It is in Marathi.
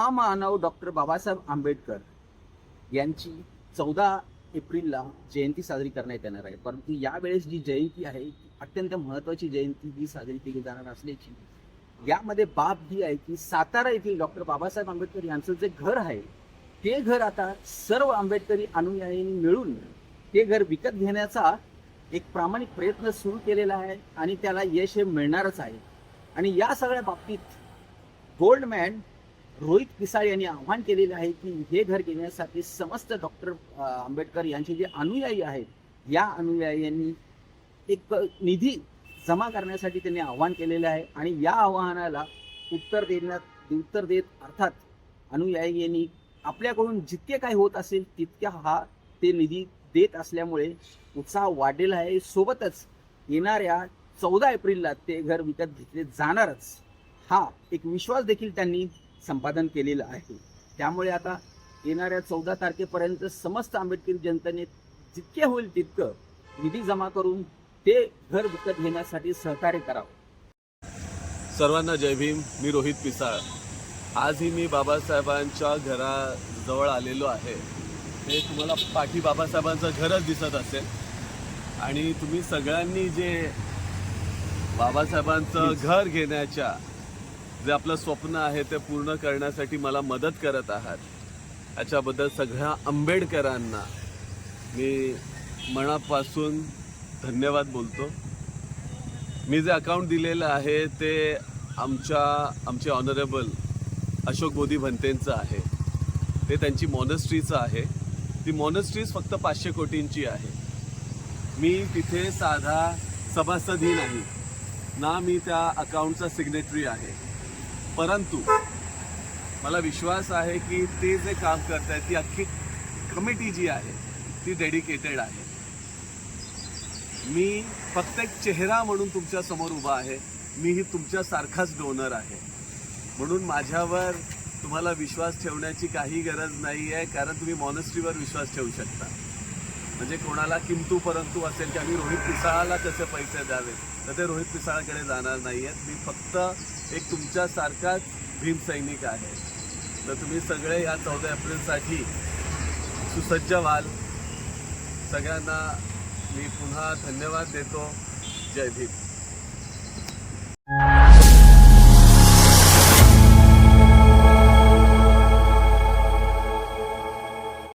महामानव डॉक्टर बाबासाहेब आंबेडकर यांची चौदा एप्रिलला जयंती साजरी करण्यात येणार आहे. परंतु यावेळेस जी जयंती आहे ती अत्यंत महत्वाची जयंती ही साजरी केली जाणार असल्याची. यामध्ये बाब ही आहे की सातारा येथील डॉक्टर बाबासाहेब आंबेडकर यांचं जे घर आहे ते घर आता सर्व आंबेडकरी अनुयायांनी मिळून ते घर विकत घेण्याचा एक प्रामाणिक प्रयत्न सुरू केलेला आहे आणि त्याला यश हे मिळणारच आहे. आणि या सगळ्या बाबतीत गोल्डमॅन रोहित पिसाळ यांनी आव्हान केलेलं आहे की हे घर घेण्यासाठी समस्त डॉक्टर आंबेडकर यांचे जे अनुयायी आहेत या अनुयायांनी एक निधी जमा करण्यासाठी त्यांनी आव्हान केलेलं आहे आणि या आव्हानाला उत्तर देण्यात उत्तर देत अर्थात अनुयायींनी आपल्याकडून जितके काही होत असेल तितक्या हा ते निधी देत असल्यामुळे उत्साह वाढलेला आहे. सोबतच येणाऱ्या चौदा एप्रिलला ते घर विकत घेतले जाणारच. हा एक विश्वास देखील त्यांनी संपादन केलेला आहे. त्यामुळे आता येणाऱ्या चौदा तारखेपर्यंत समस्त आंबेडकरी जनतेने जितके होईल तितकं निधी जमा करून ते घर विकत घेण्यासाठी सहकार्य करावं. सर्वांना जय भीम. मी रोहित पिसाळ. आजही मी बाबासाहेबांच्या घराजवळ आलेलो आहे. हे तुम्हाला पाठी बाबासाहेबांचं घरच दिसत असेल. आणि तुम्ही सगळ्यांनी जे बाबासाहेबांचं घर घेण्याच्या जे आपलं स्वप्न आहे ते पूर्ण करण्यासाठी मला मदत करत आहात. याच्याबद्दल सगळ्या आंबेडकरांना मी मनापासून धन्यवाद बोलतो. मी जे अकाउंट दिलेलं आहे ते आमच्या आमचे ऑनरेबल अशोक बोधी भंतेंचं आहे. ते त्यांची मॉनस्ट्रीचं आहे. ती मॉनस्ट्रीज फक्त पाचशे कोटींची आहे. मी तिथे साधा सभासदही नाही. ना मी त्या अकाउंटचा सिग्नेटरी आहे. परंतु मला विश्वास आहे की ते जे काम करत आहेत ती अख्खी कमिटी जी आहे ती डेडिकेटेड आहे. मी फक्त एक चेहरा म्हणून तुमच्यासमोर उभा आहे. मीही तुमच्यासारखाच डोनर आहे. म्हणून माझ्यावर तुम्हाला विश्वास ठेवण्याची काही गरज नाही आहे कारण तुम्ही मॉनेस्ट्रीवर विश्वास ठेवू शकता. म्हणजे कोणाला किमतू परंतु असेल की आम्ही रोहित पिसाळाला कसे पैसे द्यावे तर ते रोहित पिसाळाकडे जाणार नाही आहेत मी फक्त एक तुमच्यासारखाच भीमसैनिक आहे. तर तुम्ही सगळे या चौदा एप्रिलसाठी सुसज्ज व्हाल. सगळ्यांना मी पुन्हा धन्यवाद देतो. जय भीम.